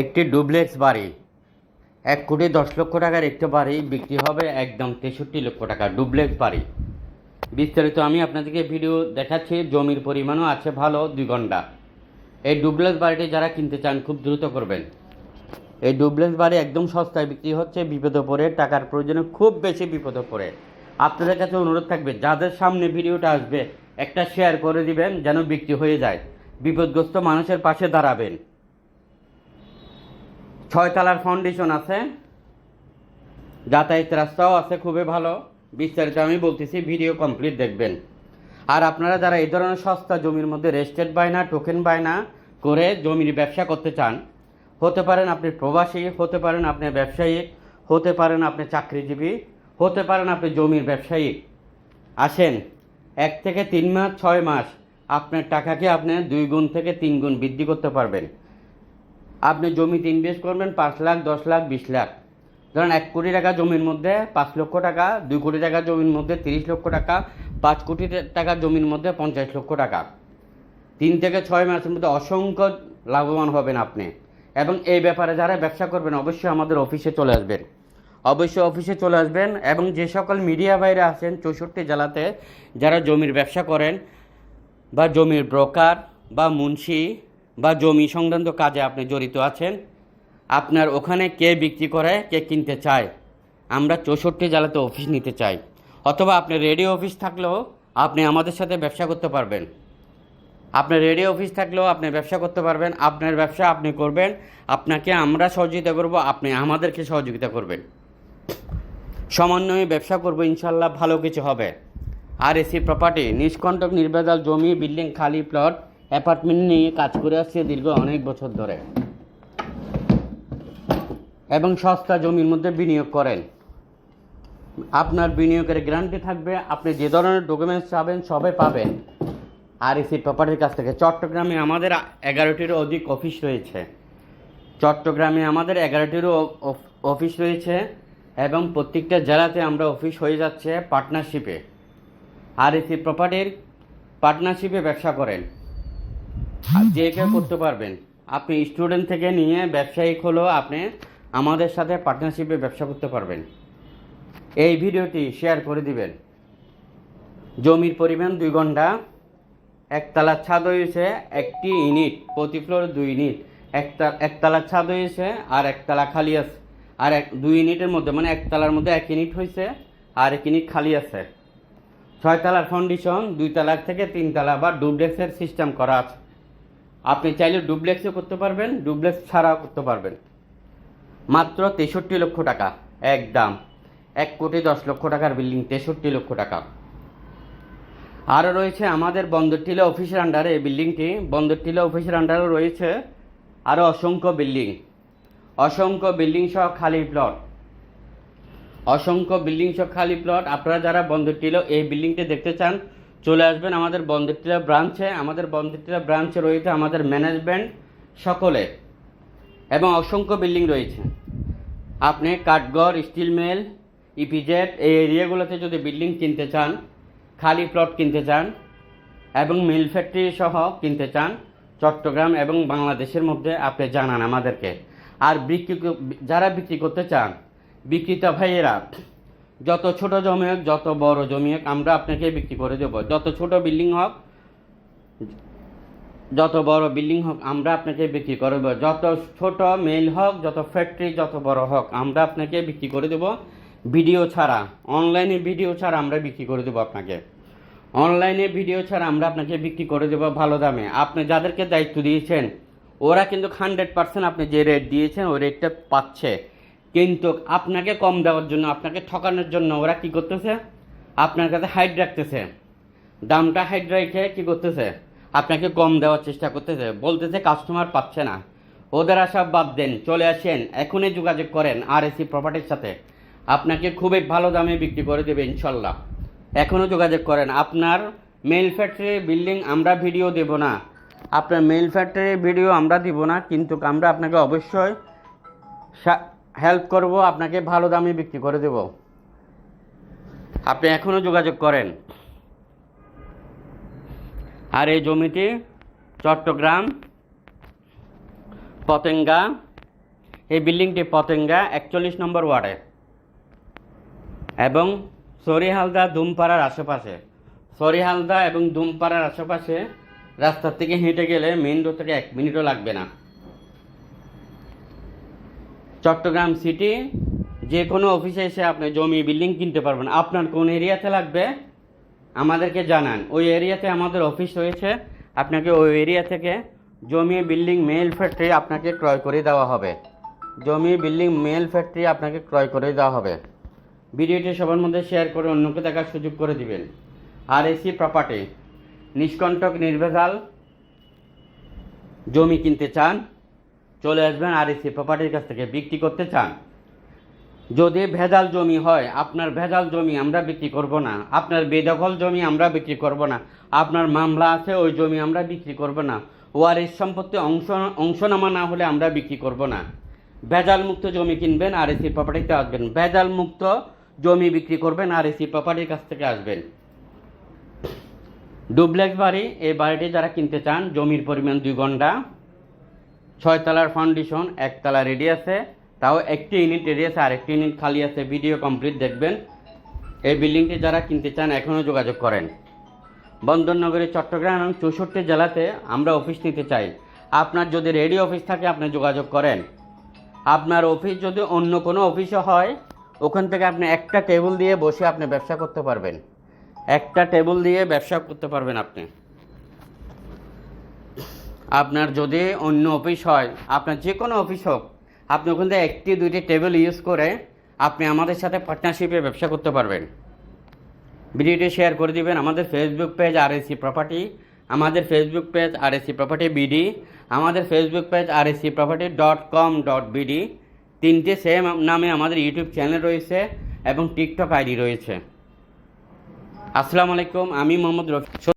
একটি ডুপ্লেক্স বাড়ি। এক কোটি দশ লক্ষ টাকার একটি বাড়ি বিক্রি হবে একদম তেষট্টি লক্ষ টাকা ডুপ্লেক্স বাড়ি। বিস্তারিত আমি আপনাদেরকে ভিডিও দেখাচ্ছি, জমির পরিমাণও আছে ভালো, দুই ঘণ্টা। এই ডুপ্লেক্স বাড়িটি যারা কিনতে চান খুব দ্রুত করবেন। এই ডুপ্লেক্স বাড়ি একদম সস্তায় বিক্রি হচ্ছে, বিপদে পড়ে, টাকার প্রয়োজনে খুব বেশি বিপদে পড়ে। আপনাদের কাছে অনুরোধ থাকবে, যাদের সামনে ভিডিওটা আসবে, একটা শেয়ার করে দিবেন, যেন বিক্রি হয়ে যায়। বিপদগ্রস্ত মানুষের পাশে দাঁড়াবেন। ছয় তলার ফাউন্ডেশন আছে। যাতায়াত রাস্তাও আছে, খুবই ভালো। বিস্তারিত আমি বলতেছি ভিডিও কমপ্লিট দেখবেন। আর আপনারা যারা এই ধরনের সস্তা জমির মধ্যে রেজিস্ট্রেড বায়না টোকেন বায়না করে জমির ব্যবসা করতে চান, হতে পারেন আপনি প্রবাসী, হতে পারেন আপনি ব্যবসায়ী, হতে পারেন আপনি চাকরিজীবী, হতে পারেন আপনি জমির ব্যবসায়ী। আসেন, এক থেকে তিন মাস, ছয় মাস আপনার টাকাকে আপনি দুই গুণ থেকে তিন গুণ বৃদ্ধি করতে পারবেন। আপনি জমিতে ইনভেস্ট করবেন পাঁচ লাখ, দশ লাখ, বিশ লাখ। ধরেন এক কোটি টাকা জমির মধ্যে, পাঁচ লক্ষ টাকা, দুই কোটি টাকা জমির মধ্যে, তিরিশ লক্ষ টাকা, পাঁচ কোটি টাকা জমির মধ্যে, পঞ্চাশ লক্ষ টাকা। তিন থেকে ছয় মাসের মধ্যে অসংখ্য লাভবান হবেন আপনি। এবং এই ব্যাপারে যারা ব্যবসা করবেন, অবশ্যই আমাদের অফিসে চলে আসবেন। অবশ্যই অফিসে চলে আসবেন এবং যে সকল মিডিয়া বাইরে আছেন, চৌষট্টি জেলাতে যারা জমির ব্যবসা করেন বা জমির ব্রোকার বা মুন্সি বা জমি সংক্রান্ত কাজে আপনি জড়িত আছেন, আপনার ওখানে কে বিক্রি করে, কে কিনতে চায়, আমরা চৌষট্টি জেলাতে অফিস নিতে চাই। অথবা আপনার রেডিও অফিস থাকলেও আপনি আমাদের সাথে ব্যবসা করতে পারবেন। আপনার রেডিও অফিস থাকলেও আপনি ব্যবসা করতে পারবেন, আপনার ব্যবসা আপনি করবেন, আপনাকে আমরা সহযোগিতা করব, আপনি আমাদেরকে সহযোগিতা করবেন। সমন্বয়ে ব্যবসা করব ইনশাল্লাহ ভালো কিছু হবে। আর এসি প্রপার্টি নিষ্কণ্টক নির্বেদাল জমি বিল্ডিং খালি প্লট অ্যাপার্টমেন্ট নিয়ে কাজ করে আসছে দীর্ঘ অনেক বছর ধরে। এবং সস্তা জমির মধ্যে বিনিয়োগ করেন। আপনার বিনিয়োগের গ্যারান্টি থাকবে, আপনি যে ধরনের ডকুমেন্টস চাবেন সবে পাবেন। আর এসি প্রপার্টির কাছ থেকে। চট্টগ্রামে আমাদের এগারোটিরও অধিক অফিস রয়েছে। চট্টগ্রামে আমাদের এগারোটিরও অফ- অফিস রয়েছে এবং প্রত্যেকটা জেলাতে আমরা অফিস হয়ে যাচ্ছে পার্টনারশিপে আর এসি প্রপার্টির পার্টনারশিপে ব্যবসা করেন। যে কেউ করতে পারবেন। আপনি স্টুডেন্ট থেকে নিয়ে ব্যবসায়িক হলেও আপনি আমাদের সাথে পার্টনারশিপে ব্যবসা করতে পারবেন। এই ভিডিওটি শেয়ার করে দিবেন। জমির পরিমাণ দুই ঘণ্টা একতলার ছাদ হয়েছে একটি ইউনিট প্রতি ফ্লোর দুই ইউনিট একটা একতলা ছাদ হয়েছে আর একতলা খালি আছে। আর এক দুই ইউনিটের মধ্যে মানে একতলার মধ্যে এক ইউনিট হয়েছে আর এক ইউনিট খালি আছে। ছয় তলার ফাউন্ডেশন দুই তলার থেকে তিন তলা বা ডুপ্লেক্সের সিস্টেম করা আছে। আপনি চাইলে ডুপ্লেক্সও করতে পারবেন, ডুপ্লেক্স ছাড়াও করতে পারবেন। মাত্র তেষট্টি লক্ষ টাকা এক দাম এক কোটি দশ লক্ষ টাকার বিল্ডিং, তেষট্টি লক্ষ টাকা। আরও রয়েছে আমাদের বন্দরটিলা অফিসের আন্ডারে এই বিল্ডিংটি। বন্দরটিলা অফিসের আন্ডারে রয়েছে আরও অসংখ্য বিল্ডিং। অসংখ্য বিল্ডিং সহ খালি প্লট। অসংখ্য বিল্ডিং সহ খালি প্লট। আপনারা যারা বন্দরটিলা এই বিল্ডিংটি দেখতে চান চলে আসবেন আমাদের বন্দরটিলা ব্রাঞ্চে আমাদের বন্দরটিলা ব্রাঞ্চে রয়েছে আমাদের ম্যানেজমেন্ট সকলে। এবং অসংখ্য বিল্ডিং রয়েছে। আপনি কাঠগড় স্টিল মিল ইপিজেড এই এরিয়াগুলোতে যদি বিল্ডিং কিনতে চান, খালি প্লট কিনতে চান, এবং মিল ফ্যাক্টরি সহ কিনতে চান, চট্টগ্রাম এবং বাংলাদেশের মধ্যে আপনি জানান আমাদেরকে। আর বিক্রি যারা বিক্রি করতে চান, বিক্রেতা ভাইয়েরা যত ছোট জমি হোক যত বড় জমি হোক আমরা আপনাকে বিক্রি করে দেবো। যত ছোট বিল্ডিং হোক, যত বড় বিল্ডিং হোক, আমরা আপনাকে বিক্রি করে দেবো। যত ছোট মেল হোক, যত ফ্যাক্টরি, যত বড় হোক, আমরা আপনাকে বিক্রি করে দেবো। ভিডিও ছাড়া, অনলাইনে ভিডিও ছাড়া আমরা বিক্রি করে দেবো আপনাকে। অনলাইনে ভিডিও ছাড়া আমরা আপনাকে বিক্রি করে দেবো ভালো দামে। আপনি যাদেরকে দায়িত্ব দিয়েছেন, ওরা কিন্তু হান্ড্রেড পার্সেন্ট আপনি যে রেট দিয়েছেন, ওই রেটটা পাচ্ছে। কিন্তু আপনাকে কম দেওয়ার জন্য, আপনাকে ঠকানোর জন্য ওরা কি করতেছে? আপনার কাছে হাইট রাখতেছে। দামটা হাইট রেখে কি করতেছে? আপনাকে কম দেওয়ার চেষ্টা করতেছে। বলতেছে কাস্টমার পাচ্ছে না। ওদের আশা বাদ দেন, চলে আসেন, এখনই যোগাযোগ করেন আর এসি প্রপার্টির সাথে। আপনাকে খুবই ভালো দামে বিক্রি করে দেবে ইনশাল্লাহ। এখনও যোগাযোগ করেন। আপনার মেল ফ্যাক্টরি বিল্ডিং আমরা ভিডিও দেব না। আপনার মেল ফ্যাক্টরি ভিডিও আমরা দিব না, কিন্তু আমরা আপনাকে অবশ্যই হেল্প করব, আপনাকে ভালো দামে বিক্রি করে দেব। আপনি এখনও যোগাযোগ করেন। আর এই জমিটি চট্টগ্রাম, পতেঙ্গা, এই বিল্ডিংটি পতেঙ্গা, একচল্লিশ নম্বর ওয়ার্ডে। এবং সরিহালদা দুমপাড়ার আশেপাশে। সরিহালদা এবং দুমপাড়ার আশেপাশে রাস্তার থেকে হেঁটে গেলে মেন রোড থেকে এক মিনিটও লাগবে না। চট্টগ্রাম সিটি, যে কোনো অফিসে এসে আপনি জমি, বিল্ডিং কিনতে পারবেন। আপনার কোন এরিয়াতে লাগবে? আমাদেরকে জানান। ওই এরিয়াতে আমাদের অফিস রয়েছে। আপনাকে ওই এরিয়া থেকে জমি, বিল্ডিং মেল ফ্যাক্টরি আপনাকে ক্রয় করে দেওয়া হবে। জমি, বিল্ডিং মেল ফ্যাক্টরি আপনাকে ক্রয় করে দেওয়া হবে। ভিডিওটি সবার মধ্যে শেয়ার করে অন্যকে দেখার সুযোগ করে দিবেন। আর এসি প্রপার্টি নিষ্কণ্টক, নির্ভেজাল জমি কিনতে চান চলে আসবেন আর এসি প্রপার্টির কাছ থেকে বিক্রি করতে চান। যদি ভেজাল জমি হয়, আপনার ভেজাল জমি আমরা বিক্রি করব না। আপনার বেদখল জমি আমরা বিক্রি করব না। আপনার মামলা আছে, ওই জমি আমরা বিক্রি করব না। ওয়ারিশ সম্পত্তি অংশ, অংশনামা না হলে আমরা বিক্রি করব না। ভেজাল মুক্ত জমি কিনবেন আর এসি প্রপার্টিতে আসবেন। ভেজাল মুক্ত জমি বিক্রি করবেন আর এসি প্রপার্টির কাছ থেকে আসবেন। ডুপ্লেক্স বাড়ি, এই বাড়িটি যারা কিনতে চান, জমির পরিমাণ দুই ঘণ্টা। ছয়তলার ফাউন্ডেশন একতলা রেডি আছে তাও একটি ইউনিট রেডি আছে আর একটি ইউনিট খালি আছে ভিডিও কমপ্লিট দেখবেন। এই বিল্ডিংটি যারা কিনতে চান, এখনও যোগাযোগ করেন। বন্দরনগরী চট্টগ্রাম এবং চৌষট্টি জেলাতে আমরা অফিস নিতে চাই। আপনার যদি রেডি অফিস থাকে, আপনি যোগাযোগ করেন। আপনার অফিস যদি অন্য কোনো অফিসে হয়, ওখান থেকে আপনি একটা টেবিল দিয়ে বসে আপনি ব্যবসা করতে পারবেন। একটা টেবিল দিয়ে ব্যবসা করতে পারবেন আপনি। আপনার যদি অন্য অফিস হয়, আপনার যে কোনো অফিস হোক, আপনি ওখান থেকে একটি, দুইটি টেবিল ইউজ করে আপনি আমাদের সাথে পার্টনারশিপে ব্যবসা করতে পারবেন। ভিডিওটি শেয়ার করে দিবেন। আমাদের Facebook page R AC property আমাদের ফেসবুক পেজ আর এসি প্রপার্টি বিডি আমাদের ফেসবুক পেজ আর AC property dot com dot BD তিনটে সেম নামে আমাদের ইউটিউব চ্যানেল রয়েছে এবং টিকটক আইডি রয়েছে। আসসালামু আলাইকুম, আমি মোহাম্মদ রফি